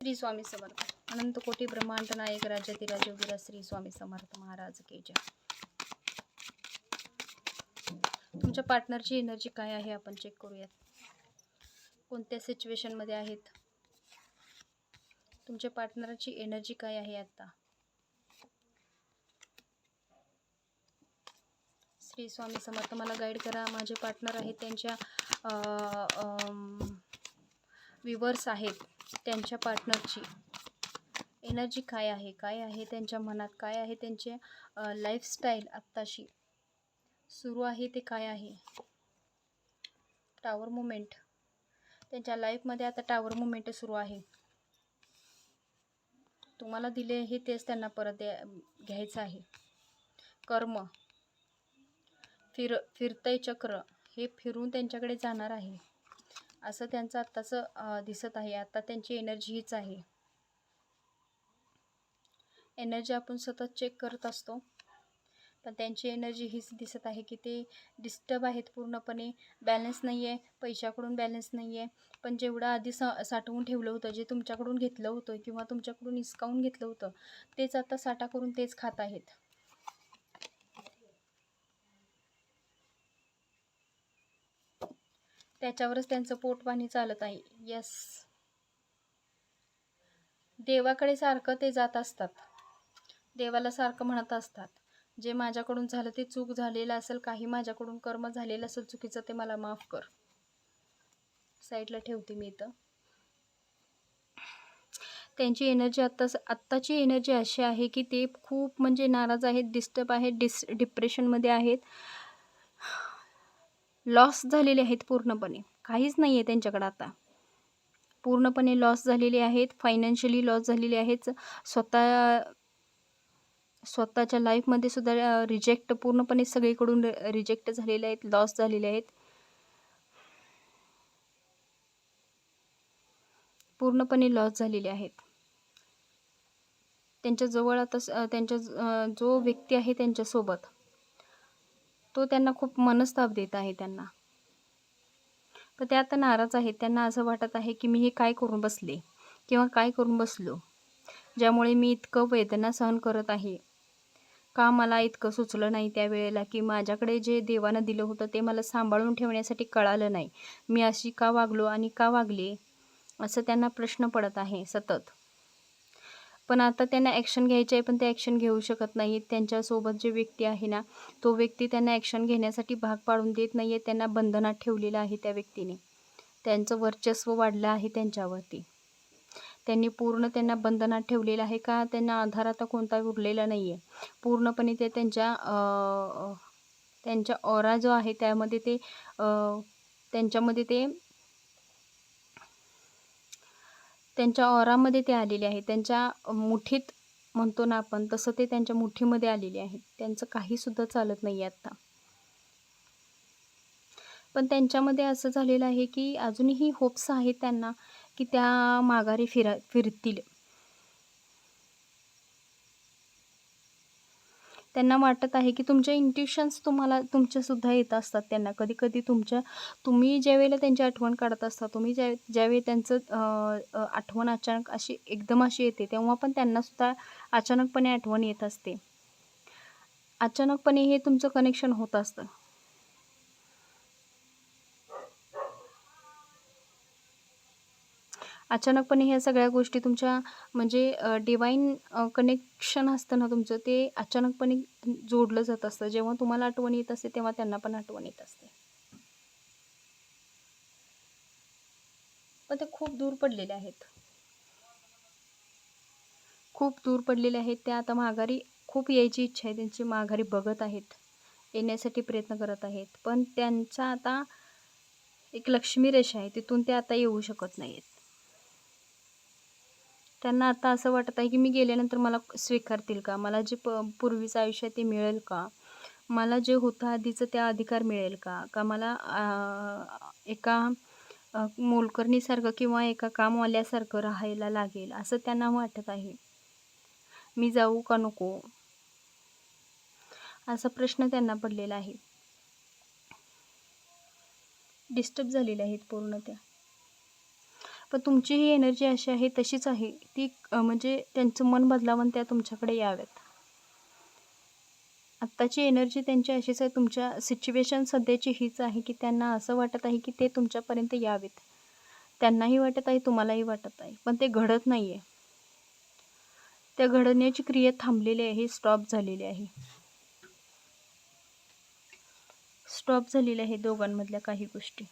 श्री स्वामी समर्थ. अनंत कोटी ब्रह्मांड नायक राजाधिराज योगीरा श्री स्वामी समर्थ महाराज के जय. तुमच्या पार्टनरची एनर्जी काय आहे आपण चेक करूयात. कोणत्या सिच्युएशनमध्ये आहेत? तुमच्या पार्टनरची एनर्जी काय आहे आता? श्री स्वामी समर्थ मला गाईड करा. माझे पार्टनर आहेत त्यांच्या विवर्स आहेत. त्यांच्या पार्टनरची एनर्जी काय आहे? काय आहे त्यांच्या मनात? काय आहे त्यांचे लाईफस्टाईल आत्ताशी? सुरू आहे ते काय आहे? टावर मुमेंट त्यांच्या लाईफमध्ये आता टावर मुमेंट सुरू आहे. तुम्हाला दिले हे तेच त्यांना परत द्या घ्यायचं आहे. कर्म. फिर फिरतय चक्र. हे फिरून त्यांच्याकडे जाणार आहे. असं त्यांचं आत्ताचं दिसत आहे. आत्ता त्यांची एनर्जी हीच आहे. एनर्जी आपण सतत चेक करत असतो. पण त्यांची एनर्जी हीच दिसत आहे की ते डिस्टर्ब आहेत पूर्णपणे. बॅलन्स नाही आहे पैशाकडून बॅलन्स नाही आहे पण जेवढं आधी सा साठवून ठेवलं होतं जे तुमच्याकडून घेतलं होतं किंवा तुमच्याकडून हिसकावून घेतलं होतं तेच आता साठा करून तेच खात आहेत. त्याच्यावरच त्यांचं पोटपाणी चालत आहे. यस देवाकडे सारखं ते जात असतात. देवाला सारखं म्हणत असतात. जे माझ्याकडून झालं ते चूक झालेलं असेल काही माझ्याकडून कर्म झालेलं असेल चुकीचं ते मला माफ कर. साईडला ठेवते मी इथं. त्यांची एनर्जी आत्ता आत्ताची एनर्जी अशी आहे की ते खूप म्हणजे नाराज आहेत डिस्टर्ब आहेत डिस डिप्रेशनमध्ये आहेत. लॉस झालेले आहेत पूर्णपणे. काहीच नाही आहे त्यांच्याकडं आता. पूर्णपणे लॉस झालेले आहेत फायनान्शियली लॉस झालेले आहेत. स्वतः स्वतःच्या लाईफमध्ये सुद्धा रिजेक्ट पूर्णपणे सगळीकडून रिजेक्ट झालेले आहेत लॉस झालेले आहेत. पूर्णपणे लॉस झालेले आहेत. त्यांच्याजवळ आता स- त्यांच्या जो व्यक्ती आहे त्यांच्यासोबत. तो त्यांना खूप मनस्ताप देत आहे त्यांना. तर ते आता नाराज आहेत. त्यांना असं वाटत आहे की मी हे काय करून बसले किंवा काय करून बसलो ज्यामुळे मी इतकं वेदना सहन करत आहे. का मला इतकं सुचलं नाही त्यावेळेला की माझ्याकडे जे देवानं दिलं होतं ते मला सांभाळून ठेवण्यासाठी कळालं नाही. मी अशी का वागलो आणि का वागले असं त्यांना प्रश्न पडत आहे सतत. पण आता त्यांना ॲक्शन घ्यायचे आहे पण ते ॲक्शन घेऊ शकत नाहीत. त्यांच्यासोबत जे व्यक्ती आहे ना तो व्यक्ती त्यांना ॲक्शन घेण्यासाठी भाग पाडून देत नाही आहे त्यांना बंधनात ठेवलेलं आहे त्या व्यक्तीने. त्यांचं वर्चस्व वाढलं आहे त्यांच्यावरती. त्यांनी पूर्ण त्यांना बंधनात ठेवलेलं आहे का? त्यांना आधार आता कोणता उरलेला नाही आहे पूर्णपणे ते त्यांच्या त्यांच्या ऑरा जो आहे त्यामध्ये ते त्यांच्यामध्ये ते त्यांच्या ऑरामध्ये ते आलेले आहेत. त्यांच्या मुठीत म्हणतो ना आपण तसं ते त्यांच्या मुठीमध्ये आलेले आहेत. त्यांचं काहीसुद्धा चालत नाही आहे आत्ता. पण त्यांच्यामध्ये असं झालेलं आहे की अजूनही होप्स आहेत त्यांना की त्या माघारी फिरा फिरतील. त्यांना वाटत आहे की तुमच्या इंट्युशन्स तुम्हाला तुमच्यासुद्धा येत असतात त्यांना. कधी कधी तुमच्या तुम्ही ज्यावेळेला त्यांची आठवण काढत असता तुम्ही ज्या ज्यावेळी त्यांचं आठवण अचानक अशी एकदम अशी येते तेव्हा पण त्यांनासुद्धा अचानकपणे आठवण येत असते. अचानकपणे हे तुमचं कनेक्शन होत असतं. अचानकपणे ह्या सगळ्या गोष्टी तुमच्या म्हणजे डिवाईन कनेक्शन असतं ना तुमचं ते अचानकपणे जोडलं जात असतं. जेव्हा तुम्हाला आठवण येत असते तेव्हा त्यांना पण आठवण येत असते. पण ते खूप दूर पडलेले आहेत. खूप दूर पडलेले आहेत. ते आता माघारी खूप यायची इच्छा आहे. त्यांची माघारी बघत आहेत. येण्यासाठी प्रयत्न करत आहेत. पण त्यांचा आता एक लक्ष्मी रेषा आहे. तिथून ते आता येऊ शकत नाहीत त्यांना आता असं वाटत आहे की मी गेल्यानंतर मला स्वीकारतील का? मला जे प पूर्वीचं आयुष्य आहे ते मिळेल का? मला जे होतं आधीचं त्या अधिकार मिळेल का? का मला एका मोलकरणीसारखं किंवा एका कामवाल्यासारखं राहायला लागेल असं त्यांना वाटत आहे. मी जाऊ का नको? असा प्रश्न त्यांना पडलेला आहे. डिस्टर्ब झालेले आहेत पूर्ण त्या. पण तुमची ही एनर्जी अशी आहे तशीच आहे. ती म्हणजे त्यांचं मन बदलावून त्या तुमच्याकडे याव्यात. आत्ताची एनर्जी त्यांची अशीच आहे तुमच्या सिच्युएशन सध्याची हीच आहे की त्यांना असं वाटत आहे की ते तुमच्यापर्यंत यावेत. त्यांनाही वाटत आहे तुम्हालाही वाटत आहे पण ते घडत नाही आहे त्या घडण्याची क्रिया थांबलेली आहे स्टॉप झालेली आहे. स्टॉप झालेली आहे दोघांमधल्या काही गोष्टी.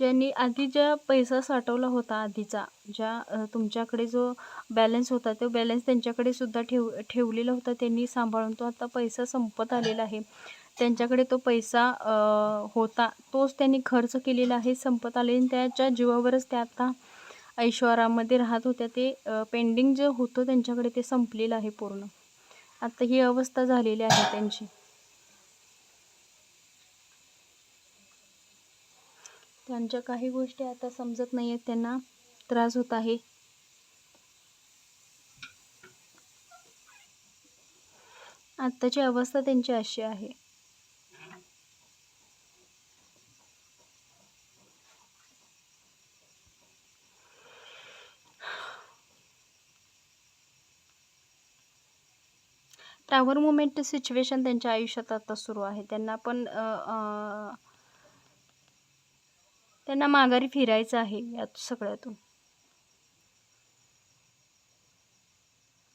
ज्यांनी आधी ज्या पैसा साठवला होता आधीचा ज्या तुमच्याकडे जो बॅलन्स होता तो बॅलन्स त्यांच्याकडे सुद्धा ठेव ठेवलेला होता त्यांनी सांभाळून तो आता पैसा संपत आलेला आहे. त्यांच्याकडे तो पैसा होता तोच त्यांनी खर्च केलेला आहे संपत आले आणि त्याच्या जीवावरच त्या आता ऐश्वरामध्ये राहत होत्या. ते पेंडिंग जे होतं त्यांच्याकडे ते संपलेलं आहे पूर्ण. आता ही अवस्था झालेली आहे त्यांची. त्यांच्या काही गोष्टी आता समजत नाही आहेत त्यांना त्रास होत आहे. आत्ताची अवस्था त्यांची अशी आहे. टावर मुमेंट सिच्युएशन त्यांच्या आयुष्यात आता सुरू आहे. त्यांना पण त्यांना माघारी फिरायचं आहे यात सगळ्यातून.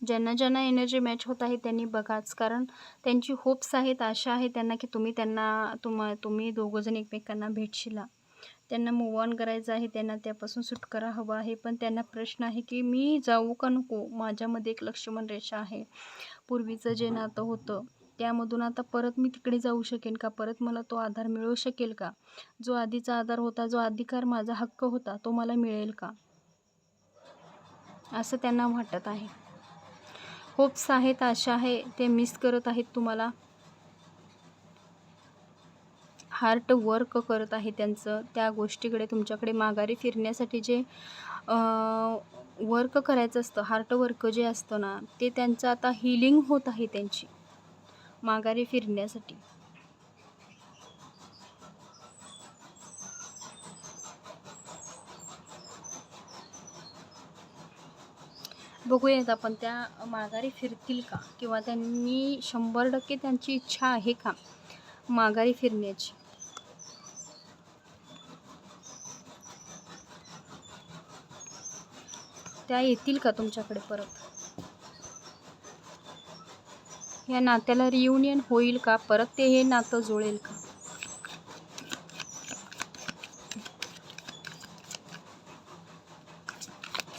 ज्यांना ज्यांना एनर्जी मॅच होत आहे त्यांनी बघाच कारण त्यांची होप्स आहेत आशा आहे त्यांना की तुम्ही त्यांना तुम तुम्ही दोघंजण एकमेकांना भेटशिला. त्यांना मूव ऑन करायचं आहे त्यांना त्यापासून सुटकारा हवा आहे पण त्यांना प्रश्न आहे की मी जाऊ का नको? माझ्यामध्ये एक लक्ष्मण रेषा आहे. पूर्वीचं जे नातं होतं त्यामधून आता परत मी तिकडे जाऊ शकेन का? परत मला तो आधार मिळू शकेल का? जो आधीचा आधार होता जो अधिकार माझा हक्क होता तो मला मिळेल का? असं त्यांना वाटत आहे. होप्स आहेत आशा आहे ते मिस करत आहेत तुम्हाला. हार्ट वर्क करत आहे त्यांचं. त्या गोष्टीकडे तुमच्याकडे माघारी फिरण्यासाठी जे वर्क करायचं असतं हार्ट वर्क जे असतं ना ते त्यांचं आता हिलिंग होत आहे त्यांची. माघारी फिरण्यासाठी. बघूयात आपण त्या माघारी फिरतील का? किंवा त्यांनी शंभर टक्के त्यांची इच्छा आहे का माघारी फिरण्याची? त्या येतील का तुमच्याकडे परत? या नात्याला रियुनियन होईल का? परत ते हे नातं जुळेल का?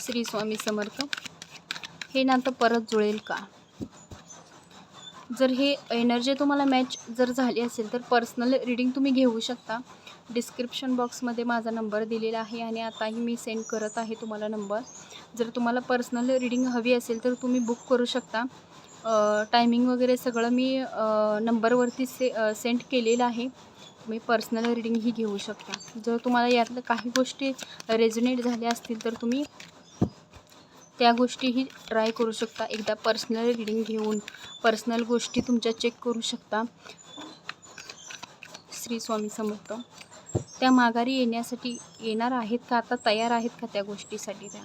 श्री स्वामी समर्थ हे नातं परत जुळेल का? जर हे एनर्जी तुम्हाला मॅच जर झाली असेल तर पर्सनल रीडिंग तुम्ही घेऊ शकता. डिस्क्रिप्शन बॉक्समध्ये माझा नंबर दिलेला आहे आणि आताही मी सेंड करत आहे तुम्हाला नंबर जर तुम्हाला पर्सनल रिडिंग हवी असेल तर तुम्ही बुक करू शकता. टायमिंग वगैरे सगळं मी नंबरवरती से सेंड केलेलं आहे. तुम्ही पर्सनल रिडिंगही घेऊ शकता. जर तुम्हाला यातलं काही गोष्टी रेझोनेट झाल्या असतील तर तुम्ही त्या गोष्टीही ट्राय करू शकता. एकदा पर्सनल रिडिंग घेऊन पर्सनल गोष्टी तुमच्या चेक करू शकता. श्री स्वामी समर्थ. त्या माघारी येण्यासाठी येणार आहेत का? आता तयार आहेत का त्या गोष्टीसाठी त्या?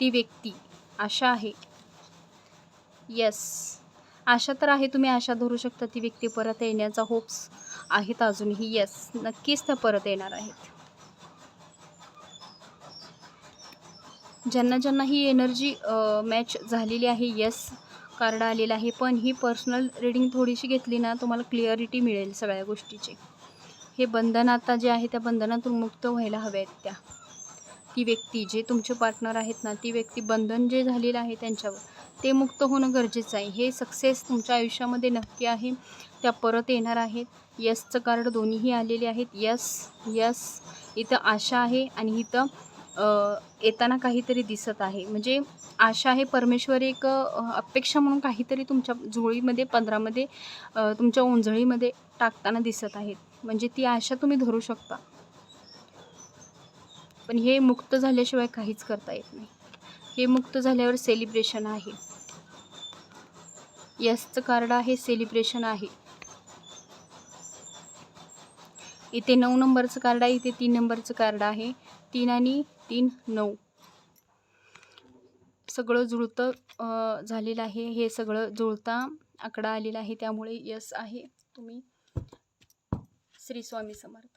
ती व्यक्ती आशा आहे यस आशा तर आहे तुम्ही आशा धरू शकता ती व्यक्ती परत येण्याचा होप्स आहेत अजूनही. येस नक्कीच त्या परत येणार आहेत. ज्यांना ज्यांना ही एनर्जी मॅच झालेली आहे यस कार्ड आलेलं आहे पण ही पर्सनल रिडिंग थोडीशी घेतली ना तुम्हाला क्लिअरिटी मिळेल सगळ्या गोष्टीची. हे बंधन आता जे आहे त्या बंधनातून मुक्त व्हायला हव्या आहेत त्या. ती व्यक्ती जे तुमचे पार्टनर आहेत ना ती व्यक्ती बंधन जे झालेलं आहे त्यांच्यावर ते मुक्त होणं गरजेचं आहे. हे सक्सेस तुमच्या आयुष्यामध्ये नक्की आहे. त्या परत येणार आहेत. यसचं कार्ड दोन्हीही आलेले आहेत. यस यस इथं आशा आहे आणि इथं येताना काहीतरी दिसत आहे. म्हणजे आशा आहे परमेश्वर एक अपेक्षा म्हणून काहीतरी तुमच्या झोळीमध्ये पंधरामध्ये तुमच्या ओंजळीमध्ये टाकताना दिसत आहेत. म्हणजे ती आशा तुम्ही धरू शकता. पण हे मुक्त झाल्याशिवाय काहीच करता येत नाही. हे मुक्त झाल्यावर सेलिब्रेशन आहे. यसचं कार्ड आहे सेलिब्रेशन आहे. इथे नऊ नंबरचं कार्ड आहे इथे तीन नंबरचं कार्ड आहे. तीन आणि तीन नऊ. सगळं जुळतं झालेलं आहे. हे सगळं जुळता आकडा आलेला आहे. त्यामुळे यस आहे. तुम्ही श्री स्वामी समर्थ.